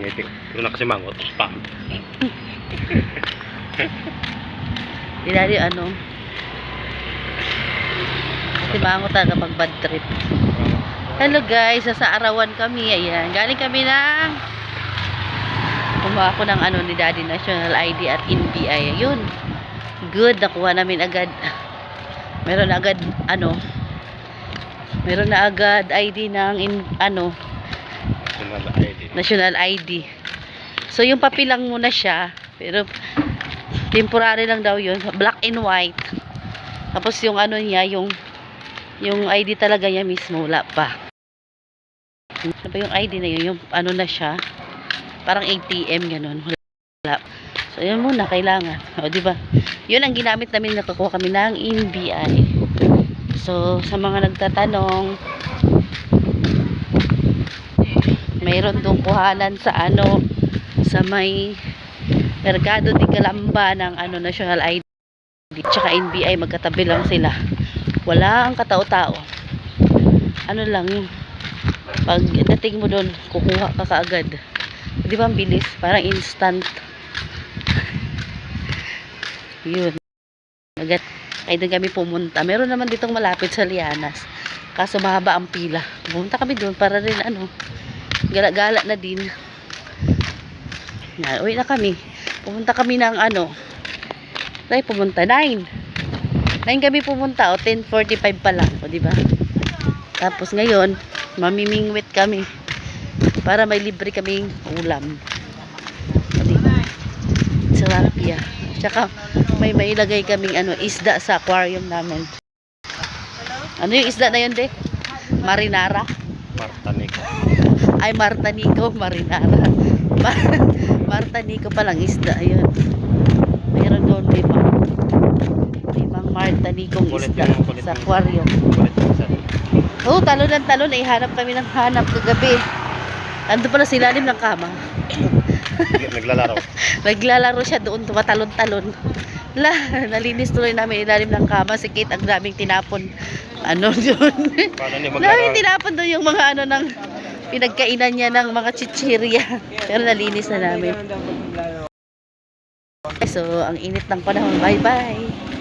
ngiti. Pero na kasi mangot. Pa. Si daddy ano, si Mango talaga pag bad trip. Hello guys, sa arawan kami. Ayan, galing kami ng kumuha ako ng ano ni Daddy National ID at NBI. Ayun. Good, nakuha namin agad. Meron agad ano Meron na agad ID ng in, ano National ID. So yung papilang muna siya, pero temporary lang daw yun, black and white. Tapos yung ano niya, yung yung ID talaga niya mismo wala pa. Ano ba yung ID na yun? Yung ano na siya, parang ATM ganun. Wala. So yun muna kailangan. O di ba? Yun ang ginamit namin nakakuha kami ng NBI. So sa mga nagtatanong, mayroon doon kuhanan sa ano sa may Mercado de Calamba ng ano National ID tsaka NBI magkatabi lang sila. Wala ang katao-tao. Ano lang yung pag dating mo doon kukuha ka kaagad. Di ba ang bilis? Parang instant. Yun. Agad ay doon kami pumunta. Meron naman ditong malapit sa Lianas. Kaso mahaba ang pila. Pumunta kami doon para rin ano gala-gala na din. Na, uwi na kami. Pumunta kami ng ano? Dahil pumunta. 9 9 kami pumunta. O 10.45 pa lang. O diba? Tapos ngayon mamimingwit kami para may libre kaming ulam. O diba? Tilapia. Tsaka may mailagay kaming ano isda sa aquarium namin. Ano yung isda na yun de marinara. Marta Nico. Ay Marta Nico Marinara. Ma- Marta Nico palang isda ayun. Mayroon doon limang limang Marta Nico isda kulit sa aquarium oh talon ng talon. Ay hanap kami ng hanap kagabi. Ando pala sa ilalim ng kama Naglalaro. naglalaro siya doon tumatalon-talon. La nalinis tuloy namin ilalim ng kama si Kate ang daming tinapon. Ano niya Daming tinapon doon yung mga ano ng pinagkainan niya ng mga chichirya. Pero nalinis na namin. So, ang init ng panahon. Bye-bye.